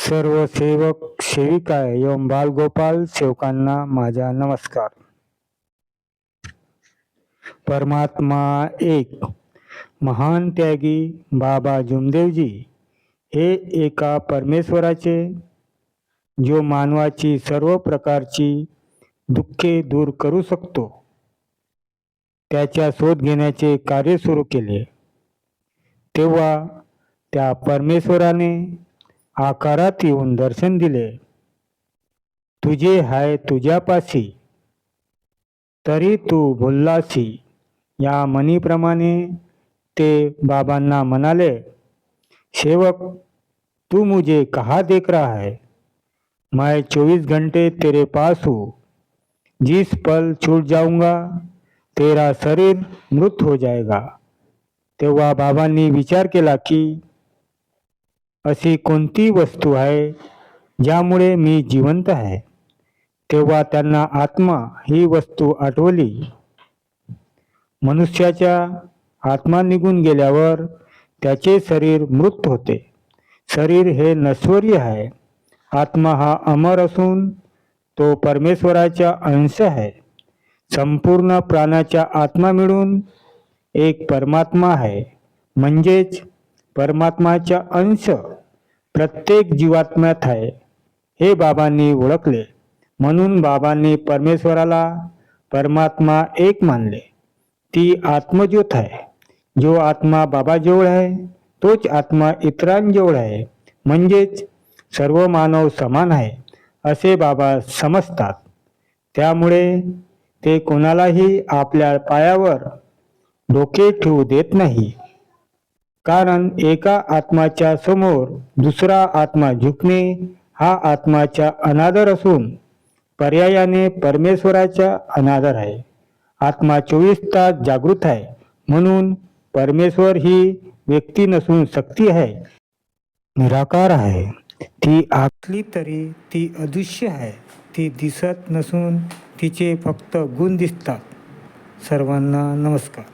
सर्व सेवक सेविका एवं बालगोपाल सेवकांना माझा नमस्कार. परमात्मा एक महान त्यागी बाबा जुमदेवजी हे एका परमेश्वराचे जो मानवाची सर्व प्रकारची दुःखे दूर करू शकतो त्याच्या शोध घेण्याचे कार्य सुरू केले. तेव्हा त्या परमेश्वराने आकारात येऊन दर्शन दिले. तुझे हाय तुझ्यापाशी. तरी तू बोललासी या म्हणीप्रमाणे ते बाबांना म्हणाले, सेवक, तू मुझे कहा देख रहा है? मैं चौबीस घंटे तेरे पास हूँ. जिस पल छूट जाऊँगा, तेरा शरीर मृत हो जाएगा. तेव्हा बाबांनी विचार केला की अशी कोणती वस्तू आहे ज्यामुळे मी जिवंत आहे? तेव्हा त्यांना आत्मा ही वस्तू आठवली. मनुष्याच्या आत्मा निघून गेल्यावर त्याचे शरीर मृत होते. शरीर हे नश्वरी आहे. आत्मा हा अमर असून तो परमेश्वराचा अंश आहे. संपूर्ण प्राणाच्या आत्मा मिळून एक परमात्मा आहे. म्हणजेच परमात्माचा अंश प्रत्येक जीवात्म्यात आहे. हे बाबांनी ओळखले. म्हणून बाबांनी परमेश्वराला परमात्मा एक मानले. ती आत्मज्योत आहे. जो आत्मा बाबाजवळ आहे तोच आत्मा इतरांजवळ आहे. म्हणजेच सर्व मानव समान आहे असे बाबा समजतात. त्यामुळे ते कोणालाही आपल्या पायावर डोके ठेवू देत नाही. कारण एका आत्माच्या समोर दुसरा आत्मा झुकणे हा आत्माचा अनादर असून पर्यायाने परमेश्वराचा अनादर आहे. आत्मा चोवीस तास जागृत आहे. म्हणून परमेश्वर ही व्यक्ती नसून शक्ती आहे. निराकार आहे. ती आखली तरी ती अदृश्य आहे. ती दिसत नसून तिचे फक्त गुण दिसतात. सर्वांना नमस्कार.